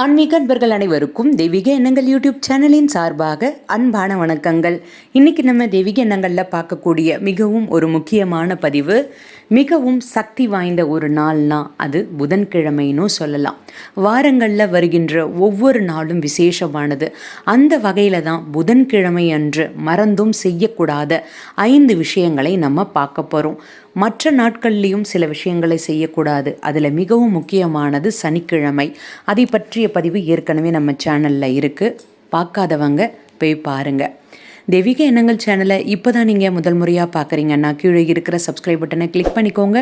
ஆன்மீக அன்பர்கள் அனைவருக்கும் தெய்வீக எண்ணங்கள் யூடியூப் சேனலின் சார்பாக அன்பான வணக்கங்கள். இன்னைக்கு நம்ம தெய்வீக எண்ணங்களில் பார்க்கக்கூடிய மிகவும் ஒரு முக்கியமான பதிவு மிகவும் சக்தி வாய்ந்த ஒரு நாள்னா அது புதன்கிழமைன்னு சொல்லலாம். வாரங்களில் வருகின்ற ஒவ்வொரு நாளும் விசேஷமானது. அந்த வகையில் தான் புதன்கிழமை அன்று மறந்தும் செய்யக்கூடாத ஐந்து விஷயங்களை நம்ம பார்க்க போகிறோம் மற்ற நாட்கள்லேயும் சில விஷயங்களை செய்யக்கூடாது. அதில் மிகவும் முக்கியமானது சனிக்கிழமை. அதை பற்றிய பதிவு ஏற்கனவே நம்ம சேனலில் இருக்குது பார்க்காதவங்க போய் பாருங்கள் தெய்வீக எண்ணங்கள் சேனலை இப்போ தான் நீங்கள் முதல் முறையாக பார்க்குறீங்கன்னா கீழே இருக்கிற சப்ஸ்கிரைப் பட்டனை கிளிக் பண்ணிக்கோங்க.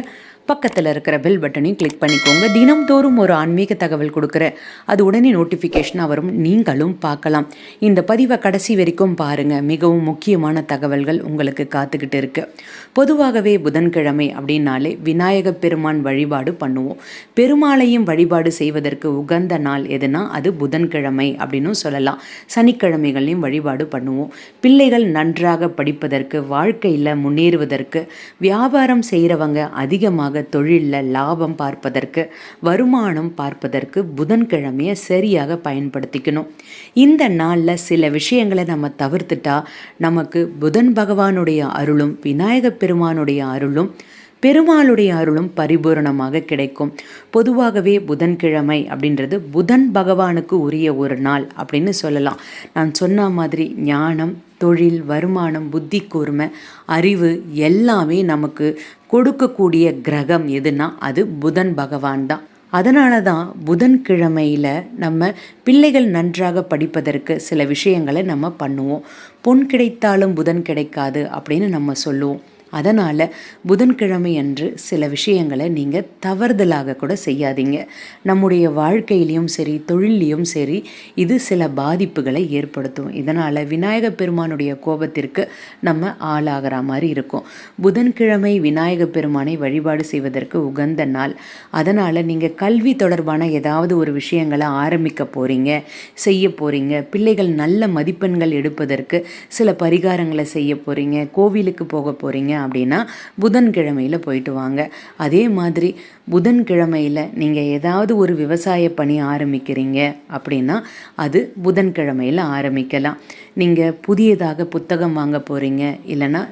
பக்கத்தில் இருக்கிற பெல் பட்டனையும் கிளிக் பண்ணிக்கோங்க. தினம்தோறும் ஒரு ஆன்மீக தகவல் கொடுக்குற அது உடனே நோட்டிஃபிகேஷனாக வரும். நீங்களும் பார்க்கலாம். இந்த பதிவை கடைசி வரைக்கும் பாருங்கள் மிகவும் முக்கியமான தகவல்கள் உங்களுக்கு காத்துக்கிட்டு இருக்கு. பொதுவாகவே புதன்கிழமை அப்படின்னாலே விநாயக பெருமான் வழிபாடு பண்ணுவோம். பெருமாளையும் வழிபாடு செய்வதற்கு உகந்த நாள் எதுனா அது புதன்கிழமை அப்படின்னு சொல்லலாம். சனிக்கிழமைகளையும் வழிபாடு பண்ணுவோம். பிள்ளைகள் நன்றாக படிப்பதற்கு வாழ்க்கையில் முன்னேறுவதற்கு வியாபாரம் செய்கிறவங்க அதிகமாக தொழிலில் லாபம் பார்ப்பதற்கு வருமானம் பார்ப்பதற்கு புதன்கிழமையை சரியாக பயன்படுத்திக்கணும். இந்த நாளில் சில விஷயங்களை நம்ம தவிர்த்துட்டா நமக்கு புதன் பகவானுடைய அருளும் விநாயக பெருமானுடைய அருளும் பெருமாளுடைய அருளும் பரிபூரணமாக கிடைக்கும். பொதுவாகவே புதன்கிழமை அப்படின்றது புதன் பகவானுக்கு உரிய ஒரு நாள் அப்படின்னு சொல்லலாம். நான் சொன்ன மாதிரி ஞானம் தொழில் வருமானம் புத்தி கூர்மை அறிவு எல்லாமே நமக்கு கொடுக்கக்கூடிய கிரகம் எதுனா அது புதன் பகவான் தான். அதனால தான் புதன்கிழமையில் நம்ம பிள்ளைகள் நன்றாக படிப்பதற்கு சில விஷயங்களை நம்ம பண்ணுவோம். பொன் கிடைத்தாலும் புதன் கிடைக்காது அப்படின்னு நம்ம சொல்லுவோம். அதனால் புதன்கிழமை அன்று சில விஷயங்களை நீங்கள் தவறுதலாக கூட செய்யாதீங்க. நம்முடைய வாழ்க்கையிலையும் சரி தொழிலையும் சரி இது சில பாதிப்புகளை ஏற்படுத்தும். இதனால் விநாயக பெருமானுடைய கோபத்திற்கு நம்ம ஆளாகிற மாதிரி இருக்கும். புதன்கிழமை விநாயக பெருமானை வழிபாடு செய்வதற்கு உகந்த நாள். அதனால் நீங்கள் கல்வி தொடர்பான ஏதாவது ஒரு விஷயங்களை ஆரம்பிக்க போகிறீங்க செய்ய போகிறீங்க பிள்ளைகள் நல்ல மதிப்பெண்கள் எடுப்பதற்கு சில பரிகாரங்களை செய்ய போகிறீங்க கோவிலுக்கு போக போகிறீங்க அப்படின்னா புதன்கிழமையில் போயிட்டு வாங்க. அதே மாதிரி புதன்கிழமையில் நீங்கள் ஏதாவது ஒரு விவசாய பணி ஆரம்பிக்கிறீங்க அப்படின்னா அது புதன்கிழமையில் ஆரம்பிக்கலாம். நீங்கள் புதியதாக புத்தகம் வாங்க போகிறீங்க இல்லைன்னா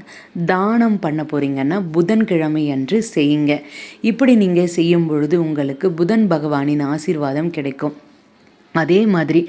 தானம் பண்ண போகிறீங்கன்னா புதன்கிழமை அன்று செய்யுங்க. இப்படி நீங்கள் செய்யும் பொழுது உங்களுக்கு புதன் பகவானின் ஆசீர்வாதம் கிடைக்கும். அதே மாதிரி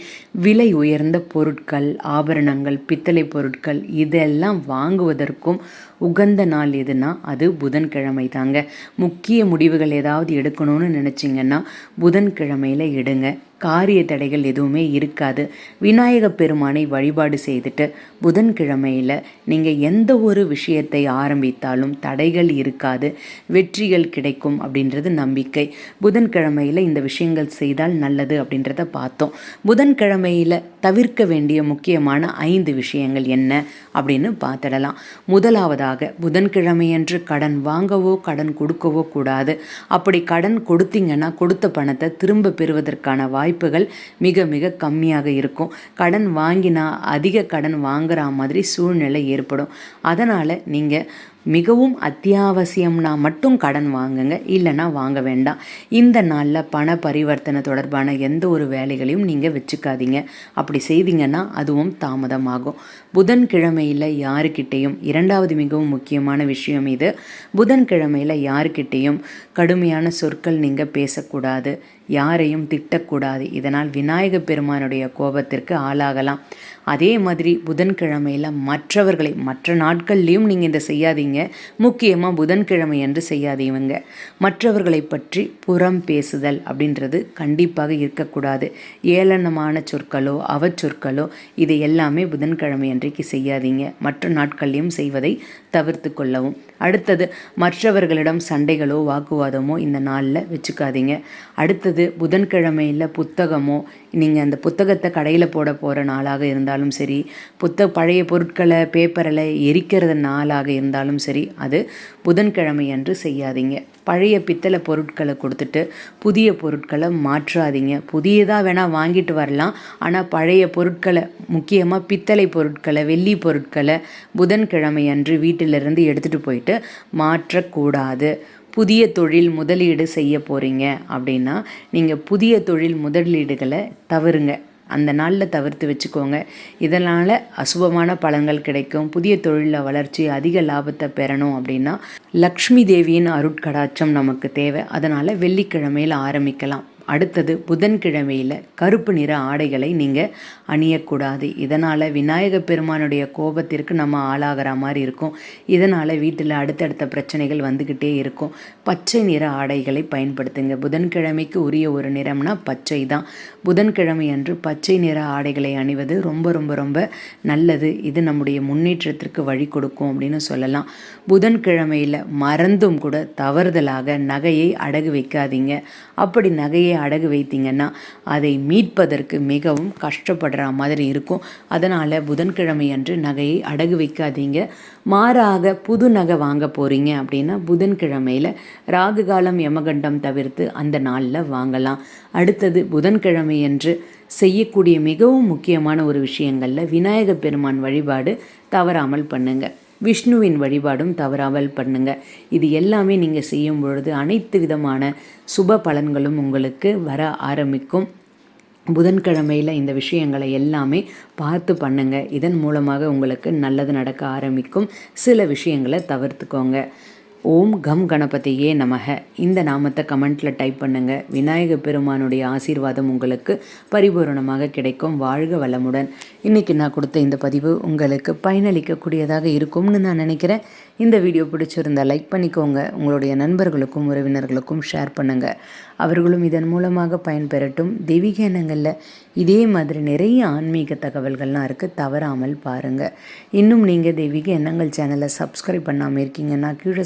விலை உயர்ந்த பொருட்கள் ஆபரணங்கள் பித்தளை பொருட்கள் இதெல்லாம் வாங்குவதற்கும் உகந்த நாள் எதுனா அது புதன்கிழமை தாங்க முக்கிய முடிவுகள் ஏதாவது எடுக்கணும்னு நினச்சிங்கன்னா புதன்கிழமையில் எடுங்க. காரிய தடைகள் எதுவுமே இருக்காது. விநாயக பெருமானை வழிபாடு செய்துட்டு புதன்கிழமையில் நீங்கள் எந்த ஒரு விஷயத்தை ஆரம்பித்தாலும் தடைகள் இருக்காது. வெற்றிகள் கிடைக்கும் அப்படின்றது நம்பிக்கை. புதன்கிழமையில் இந்த விஷயங்கள் செய்தால் நல்லது அப்படின்றத பார்த்தோம். புதன்கிழமையில் தவிர்க்க வேண்டிய முக்கியமான ஐந்து விஷயங்கள் என்ன அப்படின்னு பார்த்துடலாம். முதலாவதாக புதன்கிழமையன்று கடன் வாங்கவோ கடன் கொடுக்கவோ கூடாது. அப்படி கடன் கொடுத்தீங்கன்னா கொடுத்த பணத்தை திரும்ப பெறுவதற்கான வாய்ப்புகள் மிக மிக கம்மியாக இருக்கும். கடன் வாங்கினா அதிக கடன் வாங்குற மாதிரி சூழ்நிலை ஏற்படும். அதனால் நீங்கள் மிகவும் அத்தியாவசியம்னா மட்டும் கடன் வாங்குங்க இல்லைன்னா வாங்க வேண்டாம். இந்த நாளில் பண பரிவர்த்தனை தொடர்பான எந்த ஒரு வேலைகளையும் நீங்கள் வச்சுக்காதீங்க. அப்படி செய்தீங்கன்னா அதுவும் தாமதமாகும். புதன்கிழமையில் யாருக்கிட்டேயும் இரண்டாவது மிகவும் முக்கியமான விஷயம் இது புதன்கிழமையில் யாருக்கிட்டேயும் கடுமையான சொற்கள் நீங்கள் பேசக்கூடாது. யாரையும் திட்டக்கூடாது. இதனால் விநாயக பெருமானுடைய கோபத்திற்கு ஆளாகலாம். அதே மாதிரி புதன்கிழமையில் மற்றவர்களை மற்ற நாட்கள்லேயும் நீங்கள் இதை செய்யாதீங்க. முக்கியமாக புதன்கிழமை என்று செய்யாதீங்க மற்றவர்களை பற்றி புறம் பேசுதல் அப்படின்றது கண்டிப்பாக இருக்கக்கூடாது. ஏளனமான சொற்களோ அவச்சொற்களோ இது எல்லாமே புதன்கிழமை அன்றைக்கு செய்யாதீங்க. மற்ற நாட்கள்லேயும் செய்வதை தவிர்த்து கொள்ளவும். அடுத்தது மற்றவர்களிடம் சண்டைகளோ வாக்குவாதமோ இந்த நாளில் வச்சுக்காதீங்க. அடுத்தது புதன்கிழமையில் புத்தகமோ நீங்கள் அந்த புத்தகத்தை கடையில் போட போகிற நாளாக இருந்தாலும் சரி புத்த பழைய பொருட்களை பேப்பரில் எரிக்கிறது நாளாக இருந்தாலும் சரி அது புதன்கிழமை அன்று செய்யாதீங்க. பழைய பித்தளை பொருட்களை கொடுத்துட்டு புதிய பொருட்களை மாற்றாதீங்க. புதியதாக வேணால் வாங்கிட்டு வரலாம். ஆனால் பழைய பொருட்களை முக்கியமாக பித்தளை பொருட்களை வெள்ளி பொருட்களை புதன்கிழமை அன்று வீட்டிலிருந்து எடுத்துகிட்டு போயிட்டு மாற்றக்கூடாது. புதிய தொழில் முதலீடு செய்ய போகிறீங்க அப்படின்னா நீங்கள் புதிய தொழில் முதலீடுகளை தவறுங்க. அந்த நாளில் தவிர்த்து வச்சுக்கோங்க. இதனால் அசுபமான பலன்கள் கிடைக்கும். புதிய தொழிலில் வளர்ச்சி அதிக லாபத்தை பெறணும் அப்படின்னா லக்ஷ்மி தேவியின் அருட்கடாட்சம் நமக்கு தேவை. அதனால் வெள்ளிக்கிழமையில் ஆரம்பிக்கலாம். அடுத்தது புதன்கிழமையில் கருப்பு நிற ஆடைகளை நீங்கள் அணியக்கூடாது. இதனால் விநாயக பெருமானுடைய கோபத்திற்கு நம்ம ஆளாகிற மாதிரி இருக்கும். இதனால் வீட்டில் அடுத்தடுத்த பிரச்சனைகள் வந்துக்கிட்டே இருக்கும். பச்சை நிற ஆடைகளை பயன்படுத்துங்க. புதன்கிழமைக்கு உரிய ஒரு நிறம்னா பச்சை தான். புதன்கிழமை அன்று பச்சை நிற ஆடைகளை அணிவது ரொம்ப ரொம்ப ரொம்ப நல்லது. இது நம்முடைய முன்னேற்றத்திற்கு வழி கொடுக்கும் அப்படின்னு சொல்லலாம். புதன்கிழமையில் மறந்தும் கூட தவறுதலாக நகையை அடகு வைக்காதீங்க. அப்படி நகையை அடகு வைத்தீங்கன்னா அதை மீட்பதற்கு மிகவும் கஷ்டப்படுற மாதிரி இருக்கும். அதனால் புதன்கிழமை அன்று நகையை அடகு வைக்காதீங்க. மாறாக புது நகை வாங்க போகிறீங்க அப்படின்னா புதன்கிழமையில் ராகு காலம் யமகண்டம் தவிர்த்து அந்த நாளில் வாங்கலாம். அடுத்தது புதன்கிழமை என்று செய்யக்கூடிய மிகவும் முக்கியமான ஒரு விஷயங்களில் விநாயகப் பெருமான் வழிபாடு தவறாமல் பண்ணுங்கள் விஷ்ணுவின் வழிபாடும் தவறாமல் பண்ணுங்க. இது எல்லாமே நீங்கள் செய்யும் பொழுது அனைத்து விதமான சுப பலன்களும் உங்களுக்கு வர ஆரம்பிக்கும். புதன்கிழமையில் இந்த விஷயங்களை எல்லாமே பார்த்து பண்ணுங்க. இதன் மூலமாக உங்களுக்கு நல்லது நடக்க ஆரம்பிக்கும். சில விஷயங்களை தவிர்த்துக்கோங்க. ஓம் கம் கணபதியே நமக. இந்த நாமத்தை கமெண்ட்டில் டைப் பண்ணுங்கள் விநாயக பெருமானுடைய ஆசீர்வாதம் உங்களுக்கு பரிபூரணமாக கிடைக்கும். வாழ்க வளமுடன். இன்றைக்கி நான் கொடுத்த இந்த பதிவு உங்களுக்கு பயனளிக்கக்கூடியதாக இருக்கும்னு நான் நினைக்கிறேன். இந்த வீடியோ பிடிச்சிருந்தால் லைக் பண்ணிக்கோங்க. உங்களுடைய நண்பர்களுக்கும் உறவினர்களுக்கும் ஷேர் பண்ணுங்கள் அவர்களும் இதன் மூலமாக பயன்பெறட்டும். தெய்வீக எண்ணங்களில் இதே மாதிரி நிறைய ஆன்மீக தகவல்கள்லாம் இருக்குது தவறாமல் பாருங்கள் இன்னும் நீங்கள் தெய்வீக எண்ணங்கள் சேனலை சப்ஸ்கிரைப் பண்ணாமல் இருக்கீங்கன்னா கீழே